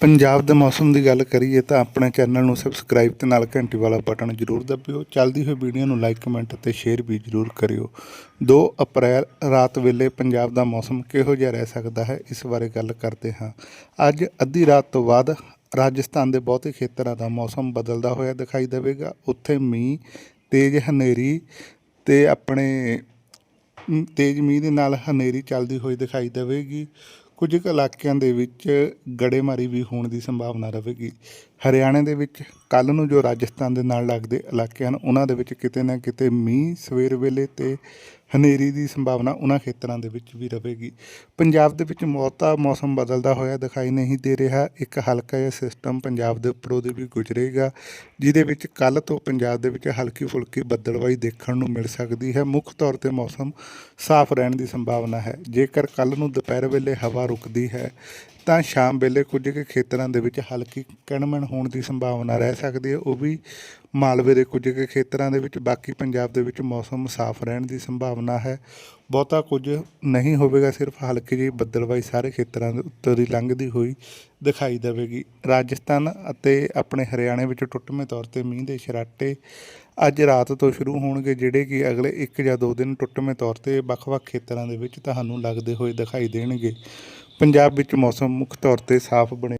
ਪੰਜਾਬ ਦੇ ਮੌਸਮ ਦੀ ਗੱਲ ਕਰੀਏ ਤਾਂ ਆਪਣੇ ਚੈਨਲ ਨੂੰ ਸਬਸਕ੍ਰਾਈਬ ਤੇ ਨਾਲ ਘੰਟੀ ਵਾਲਾ ਬਟਨ ਜ਼ਰੂਰ ਦਬਿਓ। ਚੱਲਦੀ ਹੋਈ ਵੀਡੀਓ ਨੂੰ ਲਾਈਕ, ਕਮੈਂਟ ਅਤੇ ਸ਼ੇਅਰ ਵੀ ਜ਼ਰੂਰ ਕਰਿਓ। 2 ਅਪ੍ਰੈਲ ਰਾਤ ਵੇਲੇ ਪੰਜਾਬ ਦਾ ਮੌਸਮ ਕਿਹੋ ਜਿਹਾ ਰਹਿ ਸਕਦਾ ਹੈ? ਇਸ ਬਾਰੇ ਗੱਲ ਕਰਦੇ ਹਾਂ। ਅੱਜ ਅੱਧੀ ਰਾਤ ਤੋਂ ਬਾਅਦ ਰਾਜਸਥਾਨ ਦੇ ਬਹੁਤੇ ਖੇਤਰਾਂ ਦਾ ਮੌਸਮ ਬਦਲਦਾ ਹੋਇਆ ਦਿਖਾਈ ਦੇਵੇਗਾ। ਉੱਥੇ ਮੀਂਹ, ਤੇਜ਼ ਹਨੇਰੀ ਤੇ ਆਪਣੇ ਤੇਜ਼ ਮੀਂਹ ਦੇ ਨਾਲ ਹਨੇਰੀ ਚੱਲਦੀ ਹੋਈ ਦਿਖਾਈ ਦੇਵੇਗੀ। ਕੁਝ ਕੁ ਇਲਾਕਿਆਂ ਦੇ ਵਿੱਚ ਗੜੇਮਾਰੀ ਵੀ ਹੋਣ ਦੀ ਸੰਭਾਵਨਾ ਰਹੇਗੀ। ਹਰਿਆਣੇ ਦੇ ਵਿੱਚ ਕੱਲ ਨੂੰ ਜੋ ਰਾਜਸਥਾਨ ਦੇ ਨਾਲ ਲੱਗਦੇ ਇਲਾਕੇ ਹਨ, ਉਹਨਾਂ ਦੇ ਵਿੱਚ ਕਿਤੇ ਨਾ ਕਿਤੇ ਮੀਂਹ ਸਵੇਰ ਵੇਲੇ ਤੇ ਹਨੇਰੀ ਦੀ ਸੰਭਾਵਨਾ ਉਹਨਾਂ ਖੇਤਰਾਂ ਦੇ ਵਿੱਚ ਵੀ ਰਹੇਗੀ। ਪੰਜਾਬ ਦੇ ਵਿੱਚ ਮੌਤਾ ਮੌਸਮ ਬਦਲਦਾ ਹੋਇਆ ਦਿਖਾਈ ਨਹੀਂ ਦੇ ਰਿਹਾ। ਇੱਕ ਹਲਕਾ ਜਿਹਾ ਸਿਸਟਮ ਪੰਜਾਬ ਦੇ ਉੱਪਰੋਂ ਦੀ ਵੀ ਗੁਜ਼ਰੇਗਾ, ਜਿਹਦੇ ਵਿੱਚ ਕੱਲ ਤੋਂ ਪੰਜਾਬ ਦੇ ਵਿੱਚ ਹਲਕੀ ਫੁਲਕੀ ਬੱਦਲਵਾਈ ਦੇਖਣ ਨੂੰ ਮਿਲ ਸਕਦੀ ਹੈ। ਮੁੱਖ ਤੌਰ ਤੇ ਮੌਸਮ ਸਾਫ਼ ਰਹਿਣ ਦੀ ਸੰਭਾਵਨਾ ਹੈ। ਜੇਕਰ ਕੱਲ ਨੂੰ ਦੁਪਹਿਰ ਵੇਲੇ ਹਵਾ ਰੁਕਦੀ ਹੈ ਤਾਂ ਸ਼ਾਮ ਵੇਲੇ ਕੁਝ ਕੁ ਖੇਤਰਾਂ ਦੇ ਵਿੱਚ ਹਲਕੀ ਕਣਮਣ ਹੋਣ ਦੀ ਸੰਭਾਵਨਾ ਰਹਿ ਸਕਦੀ ਹੈ। ਉਹ ਵੀ ਮਾਲਵੇ ਦੇ ਕੁਝ ਕੁ ਖੇਤਰਾਂ ਦੇ ਵਿੱਚ, ਬਾਕੀ ਪੰਜਾਬ ਦੇ ਵਿੱਚ ਮੌਸਮ ਸਾਫ਼ ਰਹਿਣ ਦੀ ਸੰਭਾਵਨਾ ਹੈ। ਬਹੁਤਾ ਕੁਝ ਨਹੀਂ ਹੋਵੇਗਾ, ਸਿਰਫ ਹਲਕੀ ਜਿਹੀ ਬੱਦਲਵਾਈ ਸਾਰੇ ਖੇਤਰਾਂ ਦੇ ਉੱਤੇ ਦੀ ਲੰਘਦੀ ਹੋਈ ਦਿਖਾਈ ਦੇਵੇਗੀ। ਰਾਜਸਥਾਨ ਅਤੇ ਆਪਣੇ ਹਰਿਆਣੇ ਵਿੱਚ ਟੁੱਟਵੇਂ ਤੌਰ ਤੇ ਮੀਂਹ ਦੇ ਸ਼ਰਾਟੇ ਅੱਜ ਰਾਤ ਤੋਂ ਸ਼ੁਰੂ ਹੋਣਗੇ, ਜਿਹੜੇ ਕਿ ਅਗਲੇ 1 ਜਾਂ 2 ਦਿਨ ਟੁੱਟਵੇਂ ਤੌਰ ਤੇ ਵੱਖ-ਵੱਖ ਖੇਤਰਾਂ ਦੇ ਵਿੱਚ ਤੁਹਾਨੂੰ ਲੱਗਦੇ ਹੋਏ ਦਿਖਾਈ ਦੇਣਗੇ। ਪੰਜਾਬ ਵਿੱਚ ਮੌਸਮ ਮੁੱਖ ਤੌਰ ਤੇ ਸਾਫ਼ ਬਣੇ